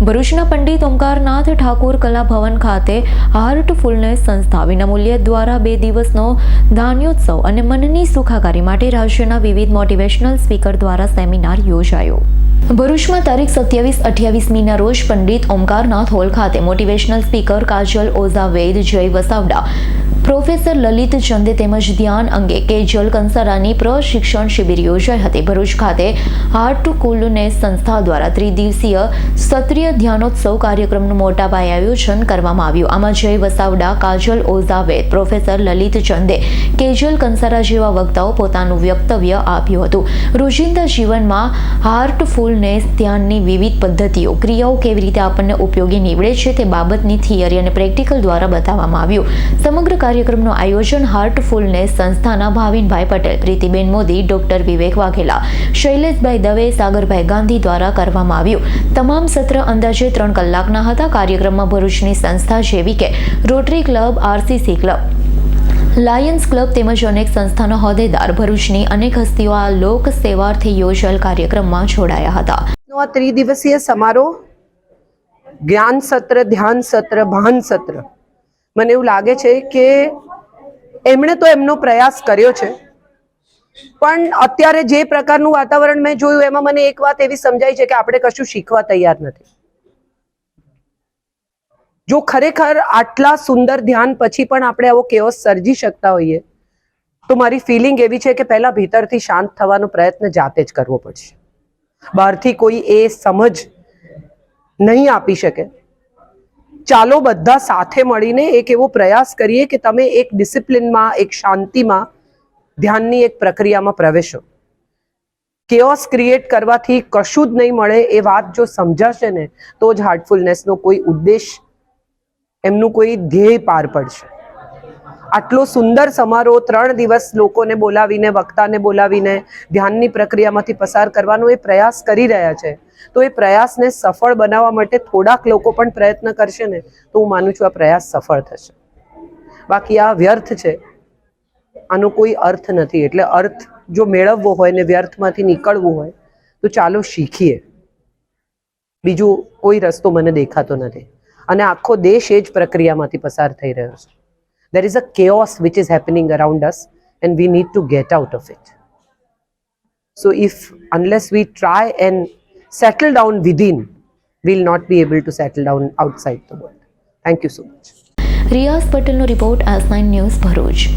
ભરૂચના પંડિત ઓમકારનાથ ઠાકોર કલા ભવન ખાતે હાર્ટફુલનેસ સંસ્થા વિનામૂલ્ય દ્વારા બે દિવસનો ધાન્યોત્સવ અને મનની સુખાકારી માટે રાજ્યના વિવિધ મોટિવેશનલ સ્પીકર દ્વારા સેમિનાર યોજાયો. ભરૂચમાં તારીખ સત્યાવીસ અઠ્યાવીસમીના રોજ પંડિત ઓમકારનાથ હોલ ખાતે motivational speaker Kajal Oza Vaid Jay Vasavada professor Lalit ચંદે તેમજ ધ્યાન અંગે કેજલ કંસારાની પ્રશિક્ષણ શિબિર યોજાઈ હતી. ભરૂચ ખાતે હાર્ટ ટુ કુલનેસ સંસ્થા દ્વારા ત્રિદિવસીય સત્રીય ધ્યાનોત્સવ કાર્યક્રમનું મોટા પાયે આયોજન કરવામાં આવ્યું. આમાં જય વસાવડા, કાજલ ઓઝા પ્રોફેસર લલિત ચંદે, કેજલ કંસારા જેવા વક્તાઓ પોતાનું વક્તવ્ય આપ્યું હતું. રોજિંદા જીવનમાં હાર્ટફુલનેસ ધ્યાનની વિવિધ પદ્ધતિઓ, ક્રિયાઓ કેવી રીતે આપણને ઉપયોગી નીવડે છે તે બાબતની થિયરી અને પ્રેક્ટિકલ દ્વારા બતાવવામાં આવ્યું. સમગ્ર કાર્યક્રમનું આયોજન હાર્ટફુલનેસ સંસ્થાના ભાવિનભાઈ પટેલ, પ્રીતિબેન મોદી, ડોક્ટર વિવેક વાઘેલા, શૈલેષભાઈ દવે, સાગરભાઈ ગાંધી દ્વારા કરવામાં આવ્યું. તમામ સત્ર અંદાજે ત્રણ કલાકના હતા. કાર્યક્રમમાં ભરૂચની સંસ્થા જેવી કે Rotary club RCC club Lions club તેમજ અનેક સંસ્થાનો હોદ્દેદાર ભરૂચની અનેક હસ્તીઓ આ લોક સેવાર્થી યોજાયેલ કાર્યક્રમમાં જોડાયા હતા. આ ત્રિદિવસીય સમારોહ, જ્ઞાન સત્ર, ધ્યાન સત્ર, ભાન સત્ર મને એવું લાગે છે કે એમણે તો એમનો પ્રયાસ કર્યો છે. પણ અત્યારે જે પ્રકારનું વાતાવરણ મેં જોયું, એમાં મને એક વાત એવી સમજાય છે કે આપણે કશું શીખવા તૈયાર નથી. જો ખરેખર આટલા સુંદર ધ્યાન પછી પણ આપણે આવો કેઓસ સર્જી શકતા હોઈએ, તો મારી ફિલિંગ એવી છે કે પહેલા ભીતરથી શાંત થવાનો પ્રયત્ન જાતે જ કરવો પડશે. બહારથી કોઈ એ સમજ નહીં આપી શકે. ચાલો બધા સાથે મળીને એક એવો પ્રયાસ કરીએ કે તમે એક ડિસિપ્લિનમાં, એક શાંતિમાં, ધ્યાનની એક પ્રક્રિયામાં પ્રવેશો. કેઓસ ક્રિએટ કરવાથી કશું જ નહીં મળે એ વાત જો સમજાશે ને, તો જ હાર્ટફુલનેસનો કોઈ ઉદ્દેશ, એમનું કોઈ ધ્યેય પાર પડશે. આટલો સુંદર સમારોહ ત્રણ દિવસ લોકોને બોલાવીને, વક્તાને બોલાવીને, ધ્યાનની પ્રક્રિયામાંથી પસાર કરવાનો એ પ્રયાસ કરી રહ્યા છે. તો એ પ્રયાસને સફળ બનાવવા માટે થોડાક લોકો પણ પ્રયત્ન કરશે ને, તો હું માનું છું આ પ્રયાસ સફળ થશે. બાકી આ વ્યર્થ છે. આનો કોઈ અર્થ નથી. એટલે અર્થ જો મેળવવો હોય ને વ્યર્થમાંથી નીકળવું હોય, તો ચાલો શીખીએ. બીજું કોઈ રસ્તો મને દેખાતો નથી. અને આખો દેશ એ જ પ્રક્રિયામાંથી પસાર થઈ રહ્યો છે. There is a chaos which is happening around us, and we need to get out of it. So, if unless we try and settle down within, we'll not be able to settle down outside the world. Thank you so much. Riaz Patel no report as 9 News Bharuj.